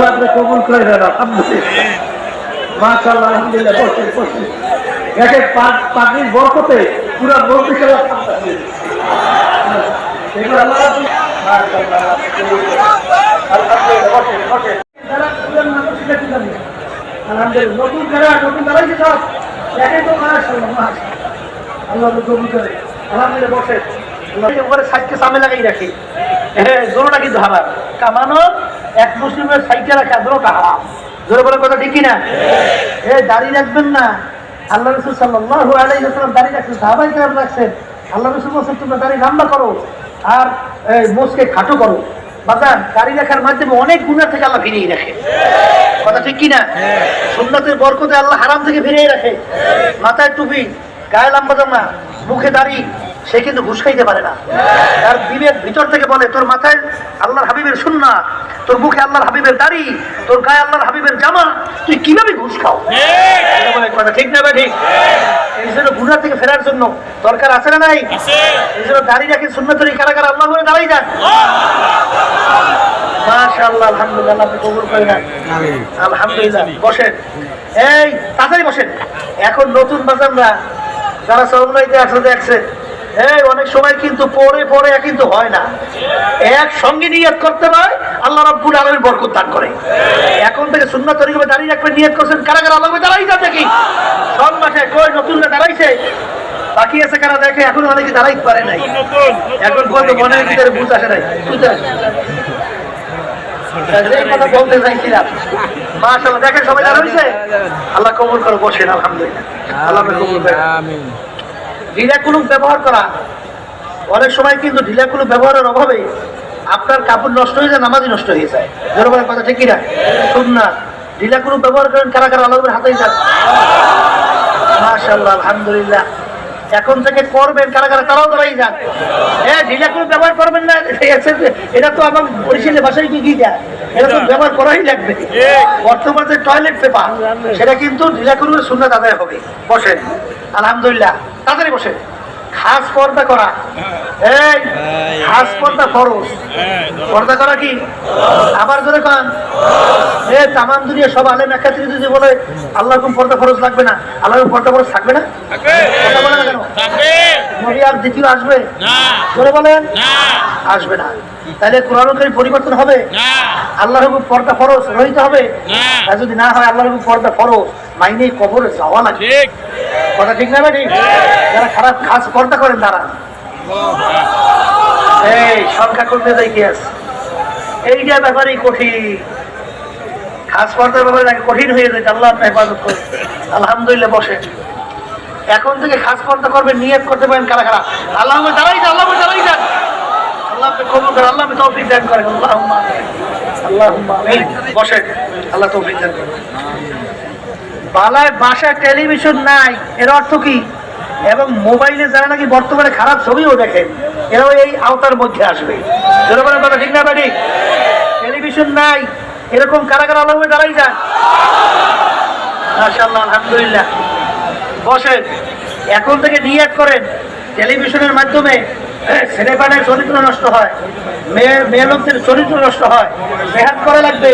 আল্লাহ আপনি কবুল করে। দেন আলহামদুলিল্লাহ লাগাই রাখি। হ্যাঁ কিন্তু হারাম। কামানো এক মুসলিমের সাইডে রাখা জোরটা হারাম জোরে বলে কথা ঠিক না এ দাঁড়িয়ে রাখবেন না। আল্লাহ রসুল সাল্লাল্লাহু আলাইহি ওয়াসাল্লাম দাঁড়িয়ে রাখছেন, সাহাবাই কেরাম রাখছেন। আল্লাহ রসুল বলছেন, তোমরা দাঁড়িয়ে লম্বা করো আর মোষকে খাটো করো। বাজান, দাড়ি রাখার মাধ্যমে অনেক গুণা থেকে আল্লাহ ফিরিয়ে রাখে। কথা ঠিক কিনা? সুন্নতের বরকতে আল্লাহ হারাম থেকে ফিরিয়ে রাখে। মাথায় টুপি, গায়ে লম্বা জামা, মুখে দাড়ি সে কিন্তু ঘুষ খাইতে পারে না। তার বিবেক ভিতর থেকে বলে তোর মাথায় আল্লাহর হাবিবের সুন্না তোর মুখে আল্লাহর হাবিবের দাড়ি তোর গায়ে আল্লাহর হাবিবের জামা তুই কীভাবে ঘুষ খাও? কথা ঠিক না ভাই ঠিক? এই জন্য গুণা থেকে ফেরার জন্য দরকার আছে না নাই? এই জন্য দাঁড়িয়ে রাখি সুন্নতের এই কারা কারা আল্লাহ করে দাঁড়াই যান। মাশাআল্লাহ আলহামদুলিল্লাহ আপনি কবুল করে নেন। আলহামদুলিল্লাহ বসেন। এই তাড়াতাড়ি বসেন। এখন নতুন বাজানরা যারা সরমরাইতে আসলে দেখছে এই অনেক সময় কিন্তু পরে পরে কিন্তু হয় না। একসঙ্গে নিয়ত করতে হয়, আল্লাহ রাব্বুল আলামিন বরকত দান করে। এখন থেকে সুন্নাত তরিকা দাঁড়িয়ে রাখবেন, নিয়ত করছেন। কারা কারা আল্লাহ দাঁড়াই যান দেখি। সব মাসে কই নতুনরা দাঁড়াইছে? বাকি আছে কারা দেখে? এখন অনেকে দাঁড়াইতে পারে নাই। এখন পর্যন্ত মনের ভিতরে বুঝ আসে নাই। দেখেন সবাই দাঁড়া হয়েছে আল্লাহ কবুল করে, বসেন, আলহামদুলিল্লাহ। আল্লাহ কবুল করে। ঢিলা কুলুপ ব্যবহার করা। অনেক সময় কিন্তু ঢিলা কুলুপ ব্যবহারের অভাবে আপনার কাপড় নষ্ট হয়ে যায়, নামাজই নষ্ট হয়ে যায়। জনগণের কথা ঠিক না ঢিলা কুলুপ ব্যবহার করেন কারা কারা? আল্লাহ হাতেই যান মাশাআল্লাহ, আলহামদুলিল্লাহ। এখন থেকে করবেন, কারা কারা? তারাও দাঁড়াই যান। হ্যাঁ ঢিলা কুলুপ ব্যবহার করবেন না। এটা তো আমার বরিশালের ভাষায় কি কি দেয়? এটা তো ব্যবহার করাই লাগবে। বর্তমানে টয়লেট পেপার সেটা কিন্তু ঢিলা কুলুপের শূন্য আদায় হবে। বসেন। আলহামদুলিল্লাহ। তাড়াতাড়ি বসেন খাস পর্দা করা। এই খাস পর্দা ফরজ পর্দা করা কি? আবার ধরে কান। এ তামাম দুনিয়া সব আলেম একাত্রিত যদি বলে আল্লাহ কোন পর্দা ফরজ লাগবে না। আল্লাহ পর্দা ফরজ থাকবে না? কথা বলে না কেন? নবী আর দ্বিতীয় আসবে? বলে বলেন। আসবে না। তাহলে কোরআন কারীম পরিবর্তন হবে? আল্লাহর হুকুম পর্দা ফরজ রহিত হবে? আর যদি না হয় আল্লাহর হুকুম পর্দা ফরজ। মাইনে কবরে যাওয়া লাগে ঠিক। কথা ঠিক না ঠিক? যারা খারাপ খাস পর্দা করেন তারা। এই, সংখ্যা করতে যাই কি আছে? এইটা ব্যাপারেই কঠিন। খাস পর্দার ব্যাপারে নাকি কঠিন হয়ে যায়, আল্লাহ হেফাজত করে আলহামদুলিল্লাহ, বসে। এখন থেকে খাস পর্দা করবেন, নিয়ত করতে পারেন, কারা কারা? আল্লাহ দাঁড়াই যান, আল্লাহ দাঁড়াই যান। আল্লাহ আল্লাহ তৌফিক দান করেন। আল্লাহ আল্লাহ বসেন, আল্লাহ তৌফিক দান করেন। বালায় বাসায় টেলিভিশন নাই, এর অর্থ কি? এবং মোবাইলে যারা নাকি বর্তমানে খারাপ ছবিও দেখেন, এরাও এই আওতার মধ্যে আসবে। ঠিক না, বাড়ি? টেলিভিশন নাই, এরকম কারা কারা আলমে দাঁড়াই যান আলহামদুলিল্লাহ। বসেন, এখন থেকে নিয়াত করেন, টেলিভিশনের মাধ্যমে ছেলেপানের চরিত্র নষ্ট হয়, মেয়ে মেয়ে লোকদের চরিত্র নষ্ট হয় জেহাদ করা লাগবে।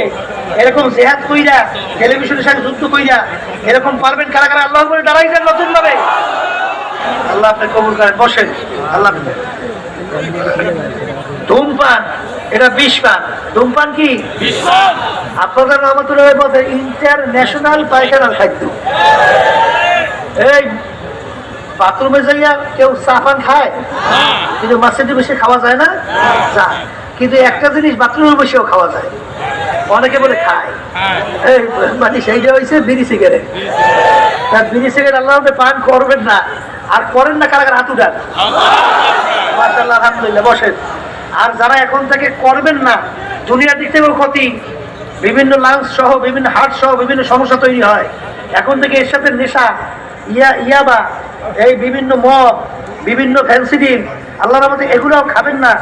এরকম জেহাদ কইরা টেলিভিশনের সাথে যুদ্ধ কইরা এরকম পারবেন কারা কারা? আল্লাহ করে দাঁড়াই যান নতুন ভাবে আল্লাহ আপনি কবুল করেন। বসেন। আল্লাহ ধূমপান এটা বিষ পান ধূমপান কি? আপনাদের রহমতুল্লাহ বলতে ইন্টারন্যাশনাল পায়খানার খাদ্য। এই বাথরুমে যাইয়া কেউ চা পান খায়? কিন্তু মাছের বেশি খাওয়া যায় না? যা। কিন্তু একটা জিনিস বাথরুমে বসেও খাওয়া যায়। অনেকে বলে খায়। মানে সেইটা হয়েছে বিড়ি সিগারেট। তার বিড়ি সিগারেট আল্লাহ পান করবেন না। আর করেন না কারা কারা হাত উঠান? আলহামদুলিল্লাহ বসেন। আর যারা এখন থেকে করবেন না দুনিয়ার দিক থেকেও ক্ষতি। বিভিন্ন লাংস সহ বিভিন্ন হার্ট সহ বিভিন্ন সমস্যা তৈরি হয়। এখন থেকে এর সাথে নেশা ইয়া ইয়াবা এই বিভিন্ন মদ বিভিন্ন ফ্যান্সিডিল আল্লাহর মধ্যে এগুলোও খাবেন না।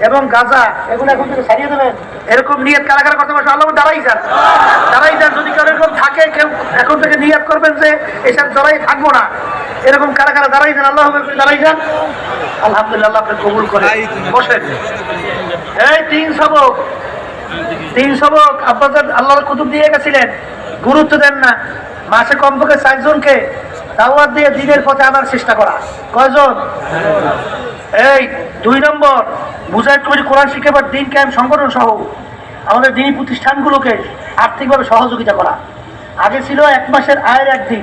এবং গাঁজা এগুলো এখন থেকে ছাড়িয়ে দেবেন। এরকম নিয়ত কারা কারা কথা বলছে আল্লাহ দাঁড়াই যান। দাঁড়াই যান যদি কেউ এরকম থাকে কেউ এখন থেকে নিয়ত করবেন যে এসব দাঁড়াই থাকব না। এরকম কারা কারা দাঁড়াই যান আল্লাহ দাঁড়াই যান। আলহামদুলিল্লাহ আপনি কবুল করে। বসেন। এই তিন সবক। তিন সবক। আপনাদের আল্লাহর কুতুব দিয়ে গেছিলেন। গুরুত্ব দেন না। মাসে কমপক্ষে চারজনকে দাওয়াত দিয়ে দিনের পথে আনার চেষ্টা করা। কয়জন? এই দুই নম্বর। মুজাহিদ কমিটি কোরআন শিক্ষাবার দিন, ক্যাম্প, সংগঠন সহ আমাদের দিনী প্রতিষ্ঠানগুলোকে আর্থিকভাবে সহযোগিতা করা। আগে ছিল এক মাসের আয়ের একদিন।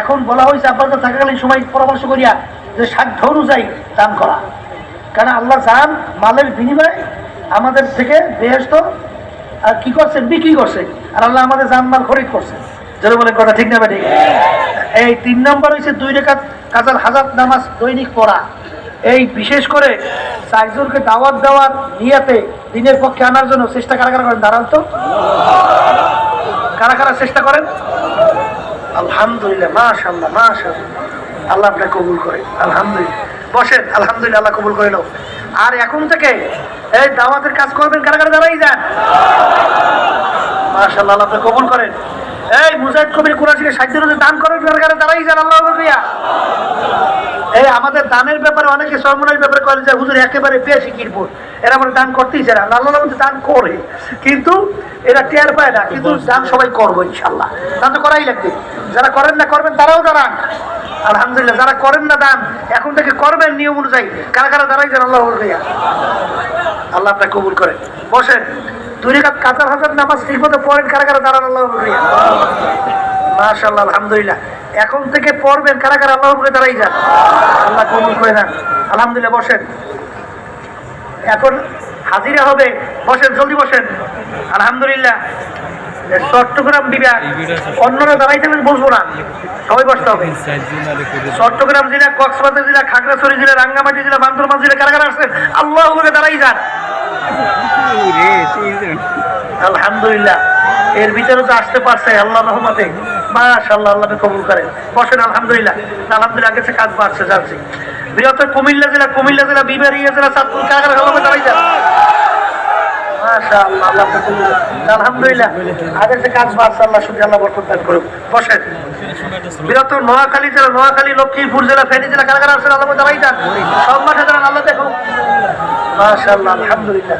এখন বলা হয়েছে আপনাদের থাকাকালীন সময় পরামর্শ করিয়া যে সাধ্য অনুযায়ী দান করা। কারণ আল্লাহ চান মালের বিনিময়ে আমাদের থেকে বেহেস্ত আর কি করছেন? বিক্রি করছেন। আর আল্লাহ আমাদের জানমাল খরিদ করছেন। যেন বলে কথা ঠিক না ঠিক এই তিন নম্বর হচ্ছে দুই রেখা কাজাল হাজার নামাজ দৈনিক পড়া। এই বিশেষ করে চারজনকে দাওয়াত দেওয়ার নিয়াতে দিনের পক্ষে আনার জন্য চেষ্টা কারা কারা করেন? দাঁড়ান তো। কারা কারা চেষ্টা করেন? আলহামদুলিল্লাহ মাশাল্লাহ মাশাল্লাহ আল্লাহ আপনাকে কবুল করে, আলহামদুলিল্লাহ। বসেন, আলহামদুলিল্লাহ, আল্লাহ কবুল করে নাও। আর এখন থেকে এই দাওয়াতের কাজ করবেন, কারা কারা দাঁড়াই যান? মাশাল্লাহ আল্লাহ আপনি কবুল করেন। এই মুজাহিদ কবির কোরআশিকে সাহায্যের মধ্যে দান করেন, কারা কারা দাঁড়াই যান, আল্লাহ আমাদের দানের ব্যাপারে অনেকে সর্বনাশ ব্যাপারে করে যে, হুজুর, একেবারে বেশি কিনবো। এরা মানে দান করতেই চায় না। আল্লাহ দান করে। কিন্তু এরা টের পায় না। কিন্তু দান সবাই করব ইনশাল্লাহ দান তো করাই লাগবে। যারা করেন না, করবেন, তারাও দাঁড়ান। আলহামদুলিল্লাহ, যারা করেন না দান, এখন থেকে করবেন নিয়ম অনুযায়ী। কারা কারা দাঁড়াই যান আল্লাহ আল্লাহ আপনাকে কবুল করে। বসেন। দুই রেখা কাতার হাজার নামাজ ঠিক মতো পড়েন, কারা কারা দাঁড়ান আল্লাহ মাশাল্লাহ আলহামদুলিল্লাহ। এখন থেকে পড়বেন কারা কারা? দাঁড়াই যান। আল্লাহ কবুল করে দেন আলহামদুলিল্লাহ বসেন। এখন হাজিরা হবে। বসেন জলদি বসেন। আলহামদুলিল্লাহ। চট্টগ্রাম বিভাগ। অন্যরা দাঁড়াই থাকবেন বসবো না। সবাই বসতে হবে। চট্টগ্রাম জেলা কক্সবাজার জেলা খাগড়াছড়ি জেলা রাঙ্গামাটি জেলা বান্দরবান জেলা কারা কারা আসছেন? আল্লাহ করে দাঁড়াই যান। আলহামদুলিল্লাহ। এর ভিতরে তো আসতে পারছে আল্লাহ রহমতে। মাশাল্লাহ আল্লাহ কবুল করেন। বসেন, আলহামদুলিল্লাহ। আলহামদুলিল্লাহ আগেছে কাজ বাড়ছে যাচ্ছে বৃহত্তর কুমিল্লা জেলা কুমিল্লা জেলা বিবারিয়া জেলা যান আলহামদুলিল্লাহ কাজ বাড়ছে, আল্লাহ শুধু আল্লাহ করুন বসেন। বৃহত্তর জেলা আল্লাহ সব আলহামদুলিল্লাহ।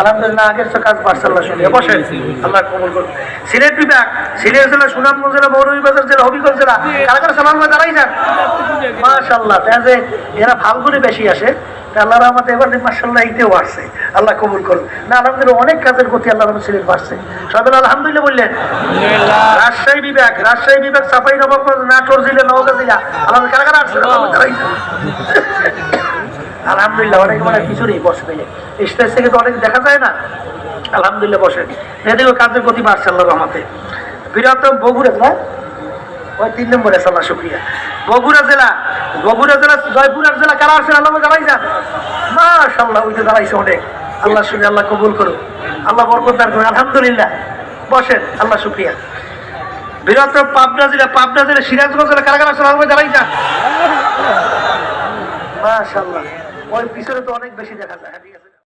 আলহামদুলিল্লাহ আগের তো কাজ মার্শাল্লাহ শুনে। বসেন। আল্লাহ কবুল করুন। সিলেট বিভাগ সিলেট জেলা সুনামগঞ্জ জেলা মৌলভীবাজার জেলা হবিগঞ্জ জেলা কারা কারা করে দাঁড়াই যান মাশাআল্লাহ তাই যে এরা ফাল্গুনে বেশি আসে আল্লাহ রহমতে এবার মার্শাল্লাহ আসছে। আল্লাহ কবুল করুন। না আলহামদুলিল্লাহ অনেক কাজের গতি আল্লাহ রহমত সিলেট বাড়ছে। সবাই আলহামদুলিল্লাহ বললেন। রাজশাহী বিভাগ রাজশাহী বিভাগ সাফাই নবাবগঞ্জ নাটোর জেলা নওগাঁ জেলা। আল্লাহ কারা কারা আসছে। আলহামদুলিল্লাহ, অনেক মানে কিছু নেই বসে পেলে স্টেজ থেকে তো অনেক দেখা যায় না। আলহামদুলিল্লাহ বসেন এদিকে কাজের গতি বাড়ছে আল্লাহ রহমতে। বৃহত্তম বগুড়া না ওই তিন নম্বরে শুক্রিয়া। বগুড়া জেলা? বগুড়া জেলা, জয়পুরহাট জেলা কারা আসছেন আল্লাহ দাঁড়াই যান। ওই তো দাঁড়াইছে অনেক। আল্লাহ শুনে, আল্লাহ কবুল করুন আল্লাহ বরকত দান করুন আলহামদুলিল্লাহ, বসেন, আল্লাহ শুক্রিয়া। বৃহত্তম পাবনা জেলা পাবনা জেলা, সিরাজগঞ্জ জেলা কারা কারা আসছেন আল্লাহ দাঁড়াই যান। ওই পিছনে তো অনেক বেশি দেখা যায়। হ্যাঁ, ঠিক আছে?